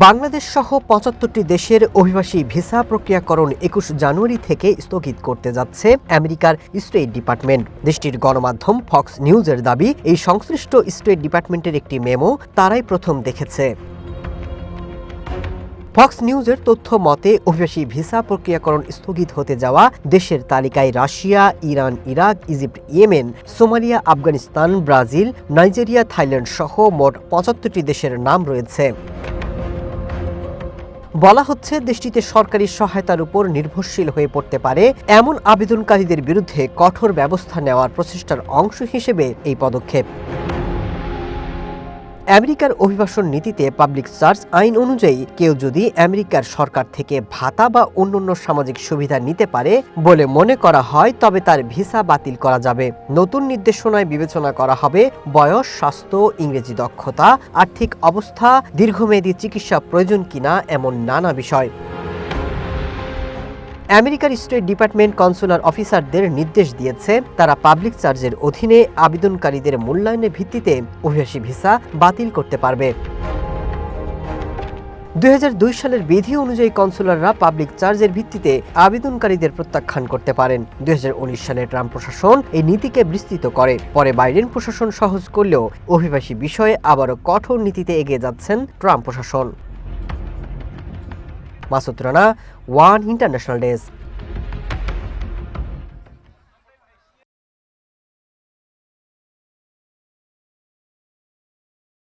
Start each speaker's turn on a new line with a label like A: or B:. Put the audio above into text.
A: বাংলাদেশ সহ পঁচাত্তরটি দেশের অভিবাসী ভিসা প্রক্রিয়াকরণ একুশ জানুয়ারি থেকে স্থগিত করতে যাচ্ছে আমেরিকার স্টেট ডিপার্টমেন্ট। দেশটির গণমাধ্যম ফক্স নিউজের দাবি, এই সংশ্লিষ্ট স্টেট ডিপার্টমেন্টের একটি মেমো তারাই প্রথম দেখেছে। ফক্স নিউজের তথ্য মতে, অভিবাসী ভিসা প্রক্রিয়াকরণ স্থগিত হতে যাওয়া দেশের তালিকায় Russia, Iran, Iraq, Egypt, Yemen, Somalia, Afghanistan, Brazil, Nigeria, Thailand সহ মোট পঁচাত্তরটি দেশের নাম রয়েছে। বলা হচ্ছে দেশটিতে সরকারি সহায়তার উপর নির্ভরশীল হয়ে পড়তে পারে এমন আবেদনকারীদের বিরুদ্ধে কঠোর ব্যবস্থা নেওয়ার প্রচেষ্টার অংশ হিসেবে এই পদক্ষেপ। আমেরিকার অভিবাসন নীতিতে পাবলিক চার্জ আইন অনুযায়ী কেউ যদি আমেরিকার সরকার থেকে ভাতা বা অন্যান্য সামাজিক সুবিধা নিতে পারে বলে মনে করা হয়, তবে তার ভিসা বাতিল করা যাবে। নতুন নির্দেশনায় বিবেচনা করা হবে বয়স, স্বাস্থ্য, ইংরেজি দক্ষতা, আর্থিক অবস্থা, দীর্ঘমেয়াদী চিকিৎসা প্রয়োজন কিনা, এমন নানা বিষয়। আমেরিকার স্টেট ডিপার্টমেন্ট কনসুলার অফিসারদের নির্দেশ দিয়েছে, তারা পাবলিক চার্জের অধীনে আবেদনকারীদের মূল্যায়নের ভিত্তিতে অভিবাসী ভিসা বাতিল করতে পারবে। দুই হাজার দুই সালের বিধি অনুযায়ী কনসুলাররা পাবলিক চার্জের ভিত্তিতে আবেদনকারীদের প্রত্যাখ্যান করতে পারেন। দুই হাজার উনিশ সালে ট্রাম্প প্রশাসন এই নীতিকে বিস্তৃত করে। পরে বাইডেন প্রশাসন সহজ করলেও অভিবাসী বিষয়ে আবারও কঠোর নীতিতে এগিয়ে যাচ্ছেন ট্রাম্প প্রশাসন। Masud Rana one international desk